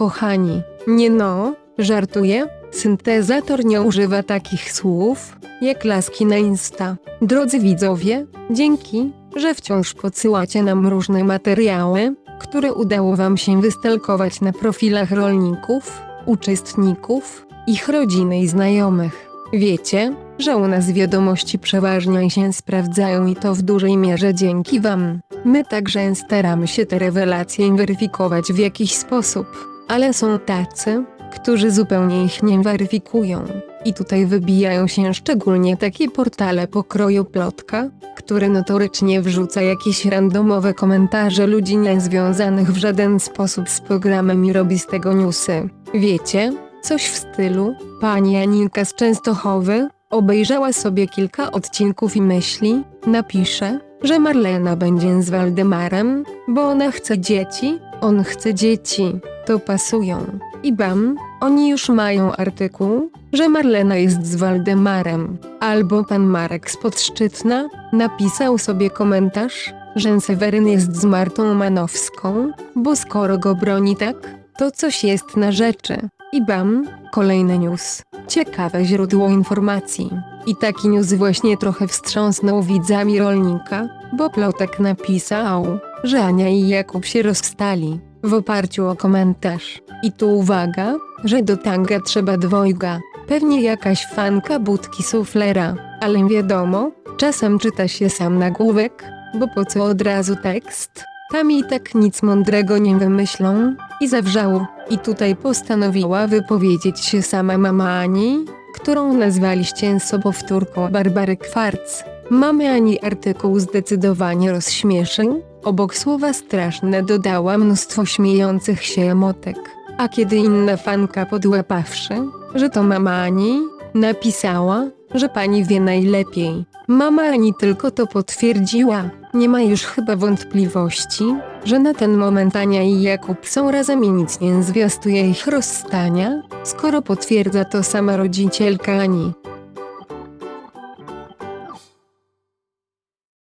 kochani. Nie no, żartuję. Syntezator nie używa takich słów, jak laski na Insta. Drodzy widzowie, dzięki, że wciąż podsyłacie nam różne materiały, które udało Wam się wystalkować na profilach rolników, uczestników, ich rodziny i znajomych. Wiecie, że u nas wiadomości przeważnie się sprawdzają i to w dużej mierze dzięki Wam. My także staramy się te rewelacje weryfikować w jakiś sposób, ale są tacy, którzy zupełnie ich nie weryfikują. I tutaj wybijają się szczególnie takie portale pokroju plotka, które notorycznie wrzuca jakieś randomowe komentarze ludzi niezwiązanych w żaden sposób z programem i robi z tego newsy. Wiecie, coś w stylu, pani Aninka z Częstochowy, obejrzała sobie kilka odcinków i myśli, napisze, że Marlena będzie z Waldemarem, bo ona chce dzieci, on chce dzieci, to pasują. I bam, oni już mają artykuł, że Marlena jest z Waldemarem. Albo pan Marek z Podszczytna napisał sobie komentarz, że Seweryn jest z Martą Manowską, bo skoro go broni tak, to coś jest na rzeczy. I bam, kolejny news. Ciekawe źródło informacji. I taki news właśnie trochę wstrząsnął widzami rolnika, bo Plotek napisał, że Ania i Jakub się rozstali, w oparciu o komentarz. I tu uwaga, że do tanga trzeba dwojga, pewnie jakaś fanka budki suflera, ale wiadomo, czasem czyta się sam nagłówek, bo po co od razu tekst? Tam i tak nic mądrego nie wymyślą, i zawrzało. I tutaj postanowiła wypowiedzieć się sama mama Ani, którą nazwaliście sobowtórką Barbary Kwarc. Mamy Ani artykuł zdecydowanie rozśmieszył, obok słowa straszne dodała mnóstwo śmiejących się emotek. A kiedy inna fanka podłapawszy, że to mama Ani, napisała, że pani wie najlepiej. Mama Ani tylko to potwierdziła. Nie ma już chyba wątpliwości, że na ten moment Ania i Jakub są razem i nic nie zwiastuje ich rozstania, skoro potwierdza to sama rodzicielka Ani.